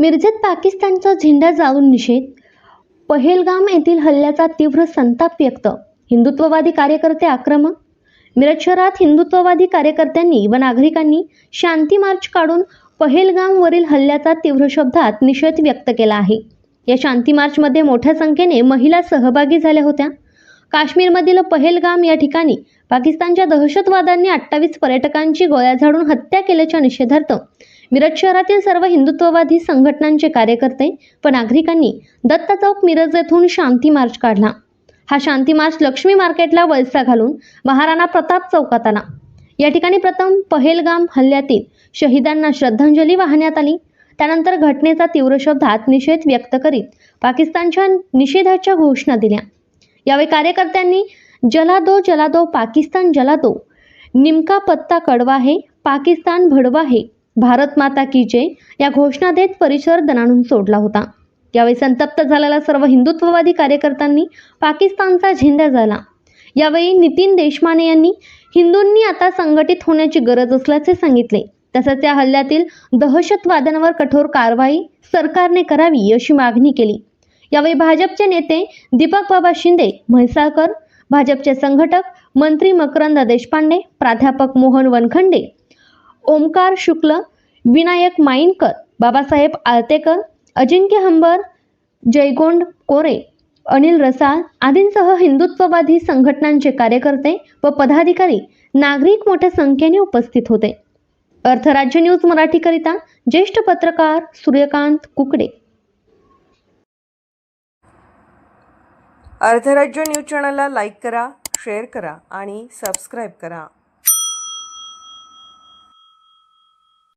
मिरजेत पाकिस्तानचा झेंडा जाळून निषेध. पहेलगाम येथील हल्ल्याचा तीव्र संताप व्यक्त. हिंदुत्ववादी कार्यकर्ते आक्रमक. मिरज शहरात हिंदुत्ववादी कार्यकर्त्यांनी व नागरिकांनी शांती मार्च काढून पहेलगामवरील हल्ल्याचा तीव्र शब्दात निषेध व्यक्त केला आहे. या शांती मार्चमध्ये मोठ्या संख्येने महिला सहभागी झाल्या होत्या. काश्मीरमधील पहेलगाम या ठिकाणी पाकिस्तानच्या दहशतवाद्यांनी अठ्ठावीस पर्यटकांची गोळ्या झाडून हत्या केल्याच्या निषेधार्थ मिरज शहरातील सर्व हिंदुत्ववादी संघटनांचे कार्यकर्ते व नागरिकांनी दत्त चौक मिरज येथून शांती मार्च काढला. हा शांती मार्च लक्ष्मी मार्केटला वळसा घालून महाराणा प्रताप चौकात आला. या ठिकाणी प्रथम पहेलगाम हल्ल्यातील शहीदांना श्रद्धांजली वाहण्यात आली. त्यानंतर घटनेचा तीव्र शब्दात निषेध व्यक्त करीत पाकिस्तानच्या निषेधाच्या घोषणा दिल्या. यावेळी कार्यकर्त्यांनी जलादो जलादो पाकिस्तान जलादो निमका पत्ता कडवा आहे पाकिस्तान भडवा आहे भारत माता की जय या घोषणा देत परिसर दणाणून सोडला होता. यावेळी संतप्त झालेल्या सर्व हिंदुत्ववादी कार्यकर्त्यांनी पाकिस्तानचा झेंडा झाला यावेळी नितीन देशमाने यांनी हिंदूंनी आता संघटित होण्याची गरज असल्याचे सांगितले. तसंच या हल्ल्यातील दहशतवाद्यांवर कठोर कारवाई सरकारने करावी अशी मागणी केली. यावेळी भाजपचे नेते दीपक बाबा शिंदे म्हैसाळकर भाजपचे संघटक मंत्री मकरंद देशपांडे प्राध्यापक मोहन वनखंडे ओमकार शुक्ल विनायक माईनकर बाबासाहेब आळतेकर अजिंक्य हंबर जयगोंड कोरे अनिल रसाळ आदींसह हिंदुत्ववादी संघटनांचे कार्यकर्ते व पदाधिकारी नागरिक मोठ्या संख्येने उपस्थित होते. अर्थराज्य न्यूज मराठीकरिता ज्येष्ठ पत्रकार सूर्यकांत कुकडे. अर्धराज्य न्यूज चॅनलला लाईक करा शेअर करा आणि सबस्क्राईब करा.